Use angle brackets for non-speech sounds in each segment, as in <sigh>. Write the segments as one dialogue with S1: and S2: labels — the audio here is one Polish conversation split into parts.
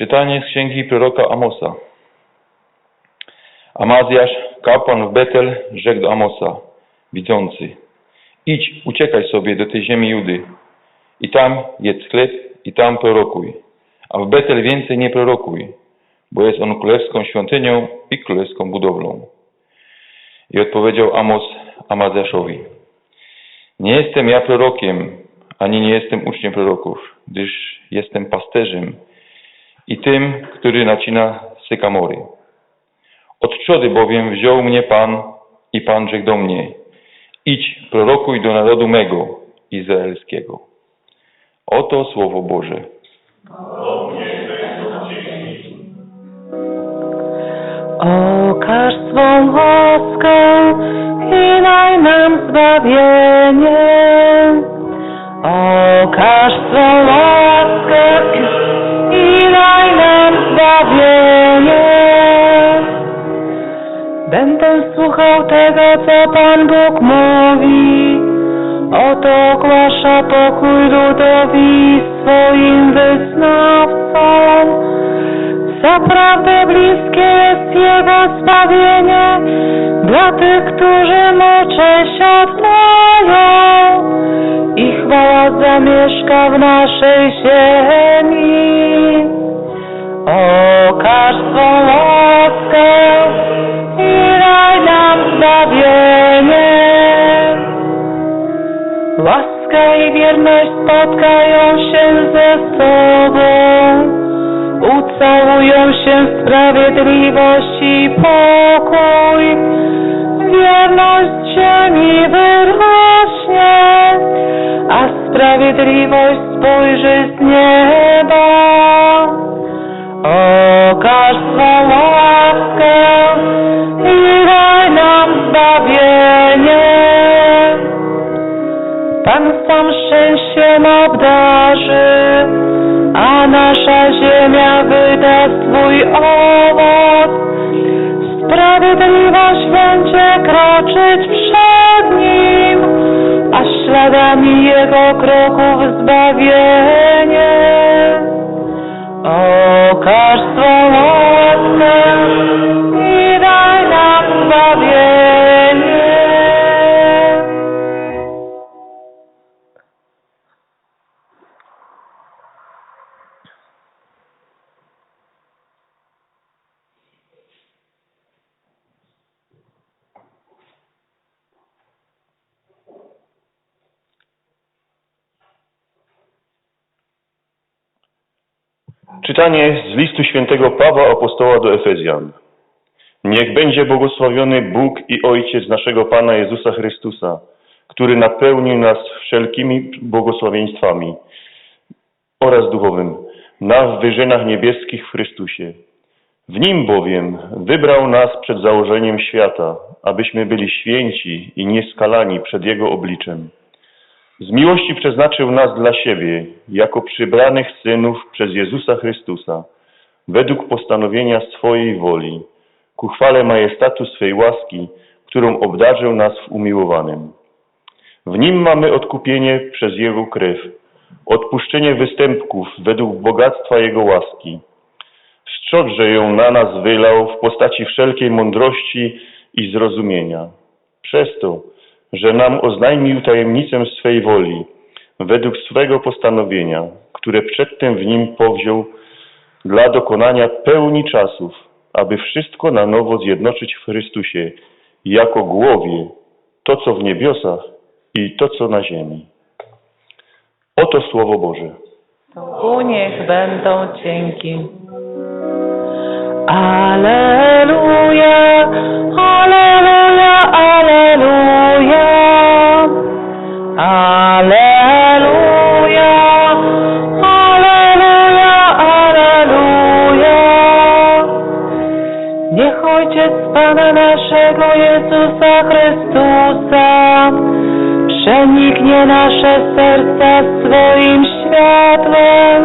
S1: Czytanie z księgi proroka Amosa. Amazjasz, kapłan w Betel, rzekł do Amosa, widzący, idź, uciekaj sobie do tej ziemi Judy i tam jedz chleb i tam prorokuj, a w Betel więcej nie prorokuj, bo jest on królewską świątynią i królewską budowlą. I odpowiedział Amos Amazjaszowi, nie jestem ja prorokiem, ani nie jestem uczniem proroków, gdyż jestem pasterzem i tym, który nacina sykamory. Od trzody bowiem wziął mnie Pan i Pan rzekł do mnie, idź, prorokuj do narodu mego, izraelskiego. Oto Słowo Boże.
S2: Okaż swą łaskę i daj nam zbawienie. Okaż swą łaskę i daj nam zbawienie. Będę słuchał tego, co Pan Bóg mówi. Oto ogłasza pokój ludowi swoim wyznawcom. Zaprawdę bliskie jest Jego zbawienie dla tych, którzy Mu cześć oddają. I chwała zamieszka w naszej ziemi. Okaż swą łaskę i daj nam zbawienie. Łaska i wierność spotkają się ze Tobą. Ucałują się w sprawiedliwość i pokój. Wierność z ziemi wyrośnie, a sprawiedliwość spojrzy z nieba. Okaż swą łaskę i daj nam zbawienie. Pan sam szczęściem obdarzy, a nasza ziemia wyda swój owoc. Sprawiedliwość będzie kroczyć przed Nim, a śladami Jego kroków zbawienie. Okaż swą łaskę i
S3: Czytanie z listu świętego Pawła Apostoła do Efezjan. Niech będzie błogosławiony Bóg i Ojciec naszego Pana Jezusa Chrystusa, który napełnił nas wszelkimi błogosławieństwami oraz duchowym na wyżynach niebieskich w Chrystusie. W Nim bowiem wybrał nas przed założeniem świata, abyśmy byli święci i nieskalani przed Jego obliczem. Z miłości przeznaczył nas dla siebie, jako przybranych synów przez Jezusa Chrystusa, według postanowienia swojej woli, ku chwale majestatu swej łaski, którą obdarzył nas w umiłowanym. W nim mamy odkupienie przez Jego krew, odpuszczenie występków według bogactwa Jego łaski. Że ją na nas wylał w postaci wszelkiej mądrości i zrozumienia. Przez to, że nam oznajmił tajemnicę swej woli, według swego postanowienia, które przedtem w nim powziął dla dokonania pełni czasów, aby wszystko na nowo zjednoczyć w Chrystusie, jako głowie, to co w niebiosach i to co na ziemi. Oto Słowo Boże.
S2: U niech będą dzięki. Aleluja, aleluja, aleluja. Aleluja, aleluja, aleluja. Niech Ojciec Pana naszego Jezusa Chrystusa przeniknie nasze serca swoim światłem,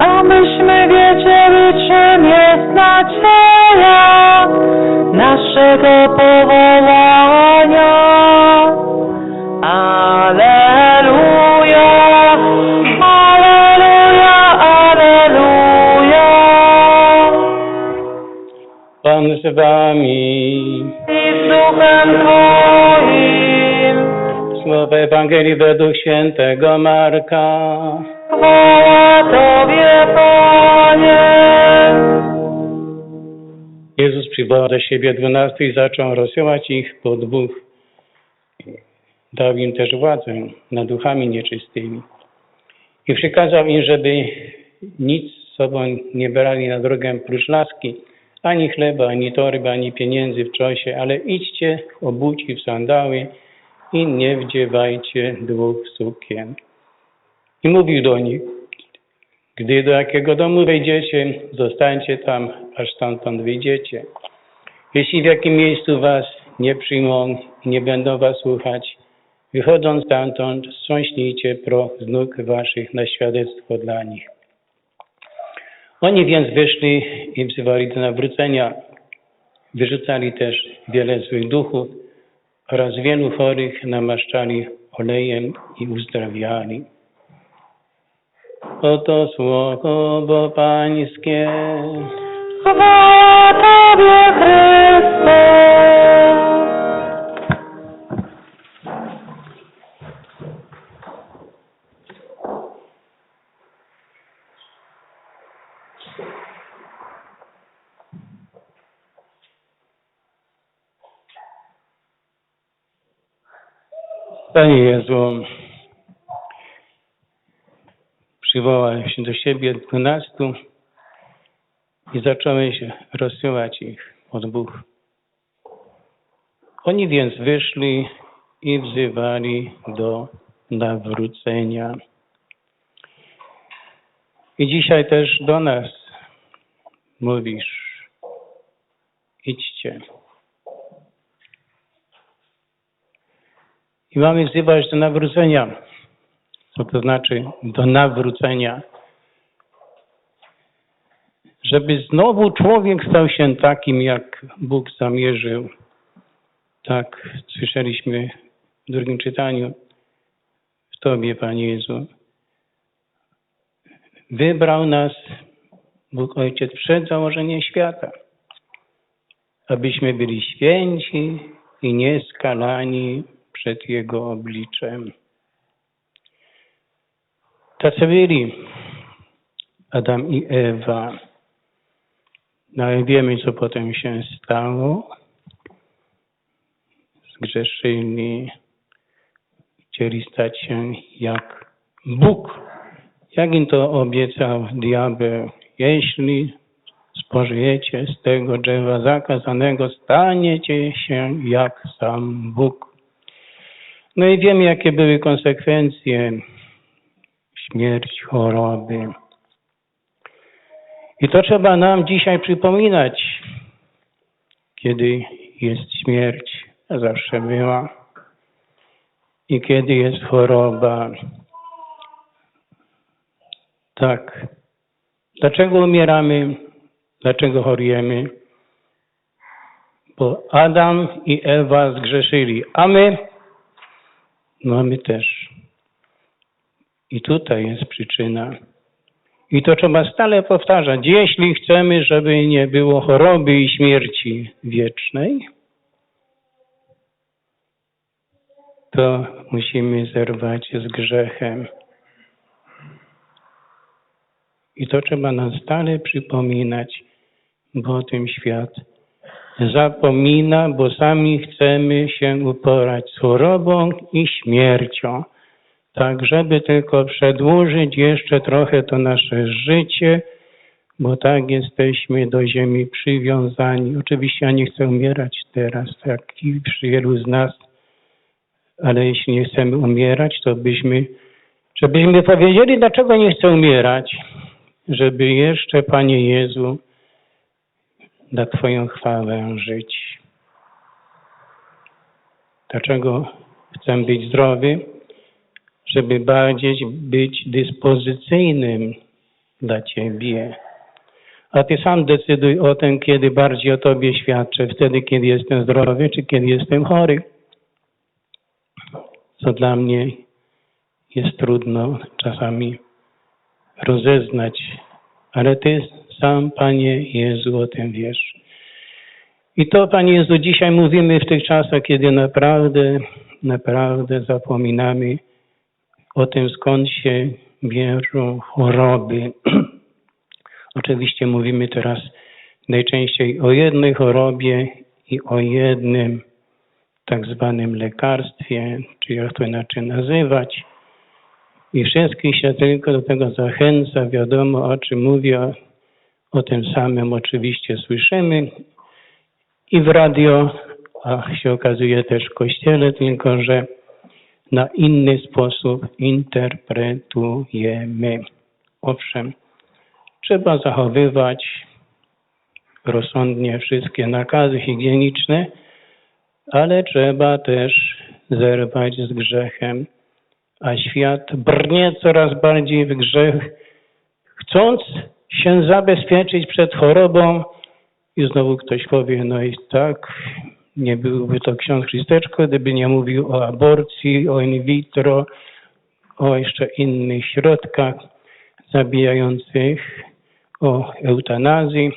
S2: Obyśmy wiedzieli, czym jest nadzieja naszego powołania. Aleluja, aleluja, aleluja.
S4: Pan z wami
S2: i z duchem Twoim.
S4: Słowa Ewangelii według świętego Marka.
S2: Chwała Tobie, Panie.
S4: Jezus przywołał do siebie dwunastu i zaczął rozsyłać ich po dwóch. Dał im też władzę nad duchami nieczystymi. I przykazał im, żeby nic z sobą nie brali na drogę prócz laski, ani chleba, ani torby, ani pieniędzy w czosie, ale idźcie obuci w sandały i nie wdziewajcie dwóch sukien. I mówił do nich, gdy do jakiego domu wejdziecie, zostańcie tam, aż stamtąd wyjdziecie. Jeśli w jakim miejscu was nie przyjmą i nie będą was słuchać, wychodząc stamtąd, strząśnijcie proch z nóg waszych na świadectwo dla nich. Oni więc wyszli i wzywali do nawrócenia. Wyrzucali też wiele złych duchów oraz wielu chorych namaszczali olejem i uzdrawiali. Oto słowo Pańskie.
S2: Chwała Tobie, Chryste.
S4: Panie Jezu, przywołałeś do siebie dwunastu i zacząłeś rozsyłać ich po dwóch. Oni więc wyszli i wzywali do nawrócenia. I dzisiaj też do nas mówisz, idźcie. I mamy wzywać do nawrócenia. Co to znaczy do nawrócenia? Żeby znowu człowiek stał się takim, jak Bóg zamierzył. Tak słyszeliśmy w drugim czytaniu w Tobie, Panie Jezu. Wybrał nas Bóg Ojciec przed założeniem świata, abyśmy byli święci i nieskalani przed Jego obliczem. Byli Adam i Ewa. No ale wiemy, co potem się stało. Zgrzeszyli, chcieli stać się jak Bóg. Jak im to obiecał diabeł? Jeśli spożyjecie z tego drzewa zakazanego, staniecie się jak sam Bóg. No i wiemy, jakie były konsekwencje. Śmierć, choroby. I to trzeba nam dzisiaj przypominać, kiedy jest śmierć, a zawsze była, i kiedy jest choroba. Tak. Dlaczego umieramy? Dlaczego chorujemy? Bo Adam i Ewa zgrzeszyli, a my no my też. I tutaj jest przyczyna. I to trzeba stale powtarzać. Jeśli chcemy, żeby nie było choroby i śmierci wiecznej, to musimy zerwać z grzechem. I to trzeba nam stale przypominać, bo o tym świat zapomina, bo sami chcemy się uporać z chorobą i śmiercią. Tak, żeby tylko przedłużyć jeszcze trochę to nasze życie, bo tak jesteśmy do ziemi przywiązani. Oczywiście ja nie chcę umierać teraz, jak wielu z nas, ale jeśli nie chcemy umierać, to byśmy, żebyśmy powiedzieli, dlaczego nie chcę umierać, żeby jeszcze, Panie Jezu, na Twoją chwałę żyć. Dlaczego chcę być zdrowy? Żeby bardziej być dyspozycyjnym dla Ciebie. A Ty sam decyduj o tym, kiedy bardziej o Tobie świadczę. Wtedy, kiedy jestem zdrowy, czy kiedy jestem chory. Co dla mnie jest trudno czasami rozeznać, ale Ty sam, Panie Jezu, o tym wiesz. I to, Panie Jezu, dzisiaj mówimy w tych czasach, kiedy naprawdę, naprawdę zapominamy o tym, skąd się bierą choroby. <clears throat> Oczywiście mówimy teraz najczęściej o jednej chorobie i o jednym tak zwanym lekarstwie, czy jak to inaczej nazywać. I wszystkich się tylko do tego zachęca, wiadomo o czym mówię, o tym samym oczywiście słyszymy i w radio, a się okazuje też w kościele, tylko że na inny sposób interpretujemy. Owszem, trzeba zachowywać rozsądnie wszystkie nakazy higieniczne, ale trzeba też zerwać z grzechem, a świat brnie coraz bardziej w grzech, chcąc się zabezpieczyć przed chorobą i znowu ktoś powie, no i tak, nie byłby to ksiądz Chrzysteczko, gdyby nie mówił o aborcji, o in vitro, o jeszcze innych środkach zabijających, o eutanazji,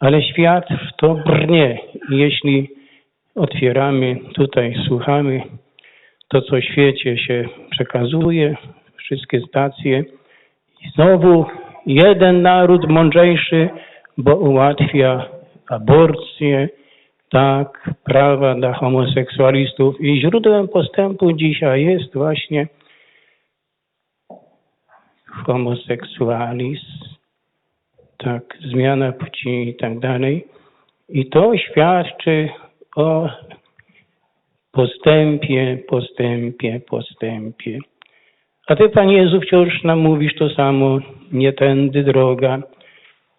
S4: ale świat w to brnie. Jeśli otwieramy tutaj, słuchamy to, co w świecie się przekazuje, wszystkie stacje, i znowu jeden naród mądrzejszy, bo ułatwia aborcję, tak, prawa dla homoseksualistów i źródłem postępu dzisiaj jest właśnie homoseksualizm, tak, zmiana płci i tak dalej. I to świadczy o postępie, postępie, postępie. A Ty, Panie Jezu, wciąż nam mówisz to samo, nie tędy droga,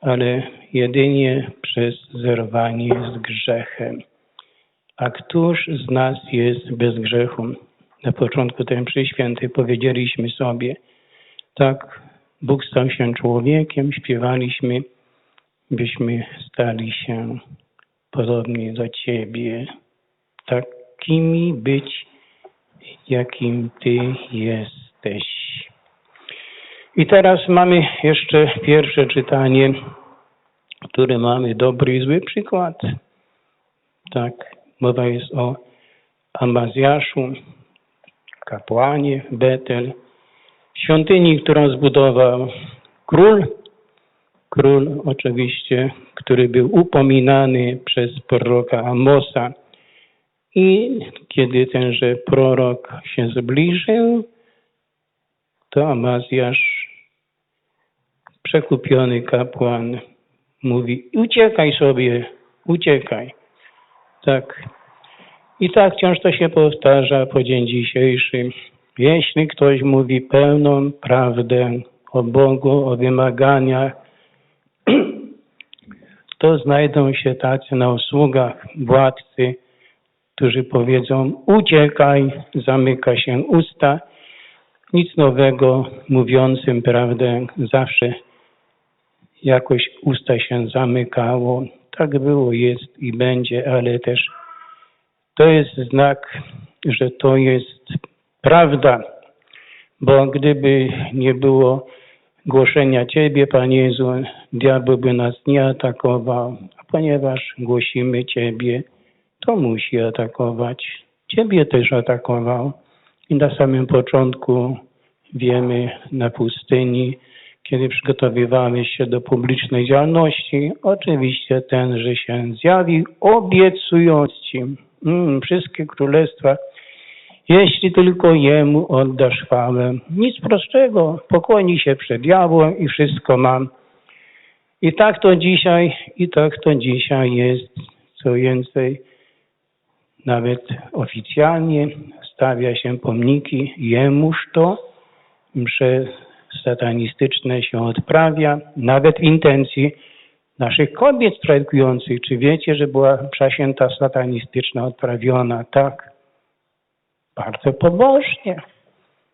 S4: ale jedynie przez zerwanie z grzechem. A któż z nas jest bez grzechu? Na początku tej mszy świętej powiedzieliśmy sobie, tak, Bóg stał się człowiekiem, śpiewaliśmy, byśmy stali się podobni do Ciebie, takimi być, jakim Ty jesteś. I teraz mamy jeszcze pierwsze czytanie, które mamy dobry i zły przykład. Tak, mowa jest o Amazjaszu, kapłanie Betel, świątyni, którą zbudował król, król oczywiście, który był upominany przez proroka Amosa. I kiedy tenże prorok się zbliżył, to Amazjasz, przekupiony kapłan, mówi: Uciekaj sobie, uciekaj. Tak. I tak wciąż to się powtarza po dzień dzisiejszy. Jeśli ktoś mówi pełną prawdę o Bogu, o wymaganiach, <clears throat> to znajdą się tacy na usługach władcy, którzy powiedzą: Uciekaj, zamyka się usta. Nic nowego mówiącym prawdę zawsze jakoś usta się zamykało. Tak było, jest i będzie, ale też to jest znak, że to jest prawda, bo gdyby nie było głoszenia Ciebie, Panie Jezu, diabeł by nas nie atakował, a ponieważ głosimy Ciebie, to musi atakować. Ciebie też atakował. I na samym początku wiemy na pustyni, kiedy przygotowywamy się do publicznej działalności, oczywiście ten, że się zjawił, obiecując Ci mm, wszystkie królestwa, jeśli tylko Jemu oddasz chwałę. Nic prostszego, pokłoni się przed diabłem i wszystko mam. I tak to dzisiaj, i tak to dzisiaj jest. Co więcej, nawet oficjalnie stawia się pomniki Jemuż to, msze satanistyczne się odprawia, nawet w intencji naszych kobiet strajkujących. Czy wiecie, że była msza święta satanistyczna odprawiona? Tak. Bardzo pobożnie.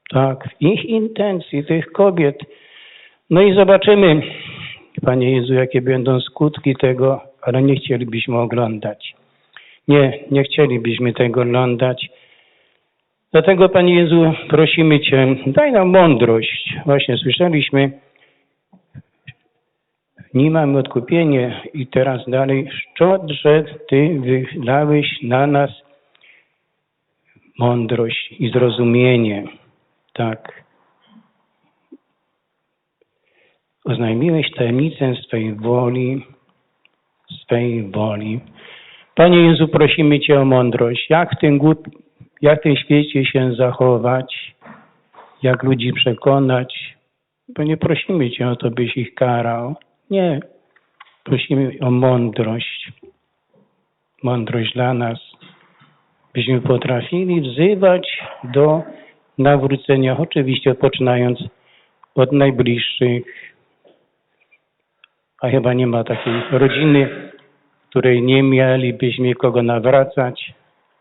S4: Tak, w ich intencji, tych kobiet. No i zobaczymy, Panie Jezu, jakie będą skutki tego, ale nie chcielibyśmy oglądać. Nie, nie chcielibyśmy tego oglądać. Dlatego, Panie Jezu, prosimy Cię, daj nam mądrość. Właśnie słyszeliśmy nie mamy odkupienie i teraz dalej, szczodrze Ty wylałeś na nas mądrość i zrozumienie. Tak. Oznajmiłeś tajemnicę swej woli, swej woli. Panie Jezu, prosimy Cię o mądrość. Jak w tym, jak w tym świecie się zachować, jak ludzi przekonać, bo nie prosimy Cię o to, byś ich karał. Nie. Prosimy o mądrość. Mądrość dla nas, byśmy potrafili wzywać do nawrócenia, oczywiście poczynając od najbliższych. A chyba nie ma takiej rodziny, której nie mielibyśmy kogo nawracać,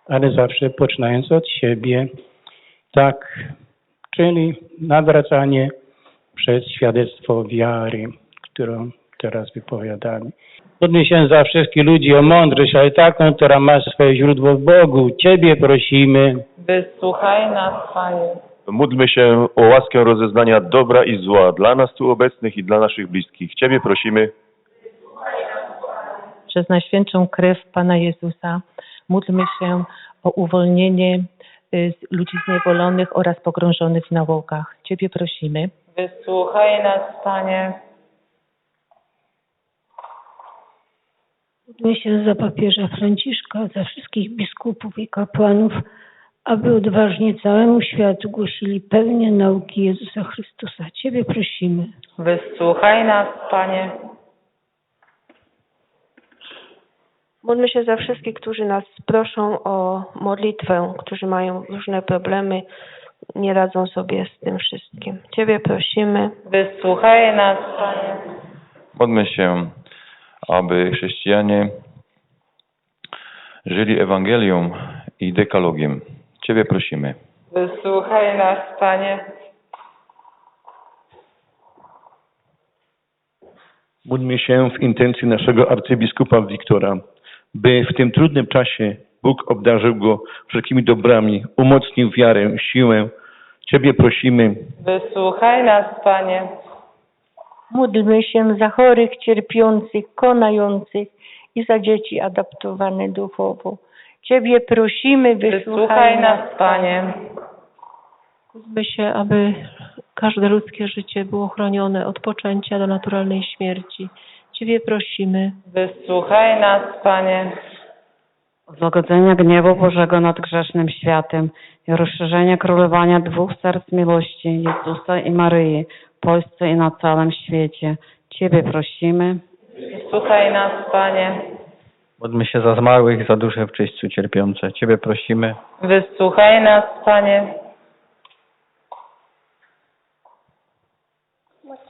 S4: ale zawsze poczynając od siebie. Tak, czyli nawracanie przez świadectwo wiary, którą teraz wypowiadamy. Módlmy się za wszystkich ludzi o mądrość, ale taką, która ma swoje źródło w Bogu. Ciebie prosimy.
S2: Wysłuchaj nas, Panie.
S3: Módlmy się o łaskę rozeznania dobra i zła dla nas tu obecnych i dla naszych bliskich. Ciebie prosimy.
S5: przez Najświętszą krew Pana Jezusa módlmy się o uwolnienie y, ludzi zniewolonych oraz pogrążonych w nałogach. Ciebie prosimy.
S2: Wysłuchaj nas, Panie.
S6: Módlmy się za papieża Franciszka, za wszystkich biskupów i kapłanów, aby odważnie całemu światu głosili pełnię nauki Jezusa Chrystusa. Ciebie prosimy.
S2: Wysłuchaj nas, Panie.
S7: Módlmy się za wszystkich, którzy nas proszą o modlitwę, którzy mają różne problemy, nie radzą sobie z tym wszystkim. Ciebie prosimy.
S2: Wysłuchaj nas, Panie.
S1: Módlmy się, aby chrześcijanie żyli Ewangelium i dekalogiem. Ciebie prosimy.
S2: Wysłuchaj nas, Panie.
S8: Módlmy się w intencji naszego arcybiskupa Wiktora, by w tym trudnym czasie Bóg obdarzył go wszelkimi dobrami, umocnił wiarę, siłę. Ciebie prosimy.
S2: Wysłuchaj nas, Panie.
S9: Módlmy się za chorych, cierpiących, konających i za dzieci adaptowane duchowo. Ciebie prosimy,
S2: Wysłuchaj nas, Panie.
S10: Módlmy się, aby każde ludzkie życie było chronione od poczęcia do naturalnej śmierci. Ciebie prosimy.
S2: Wysłuchaj nas, Panie.
S11: złagodzenia gniewu Bożego nad grzesznym światem i rozszerzenia królowania dwóch serc miłości, Jezusa i Maryi, w Polsce i na całym świecie. Ciebie prosimy.
S2: Wysłuchaj nas, Panie.
S12: Módlmy się za zmarłych, za dusze w czyśćcu cierpiące. Ciebie prosimy.
S2: Wysłuchaj nas, Panie.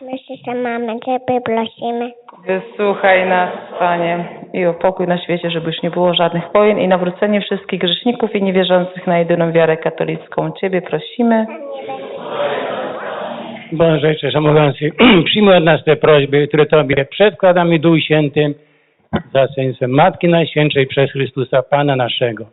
S13: Módlmy się za mamę, Ciebie prosimy.
S2: Wysłuchaj nas, Panie.
S5: I o pokój na świecie, żeby już nie było żadnych wojen i nawrócenie wszystkich grzeszników i niewierzących na jedyną wiarę katolicką. Ciebie prosimy.
S4: Boże Wszechmogący, <clears throat> przyjmuj od nas te prośby, które Tobie przedkładamy Duchu Świętym za sensu Matki Najświętszej przez Chrystusa Pana naszego.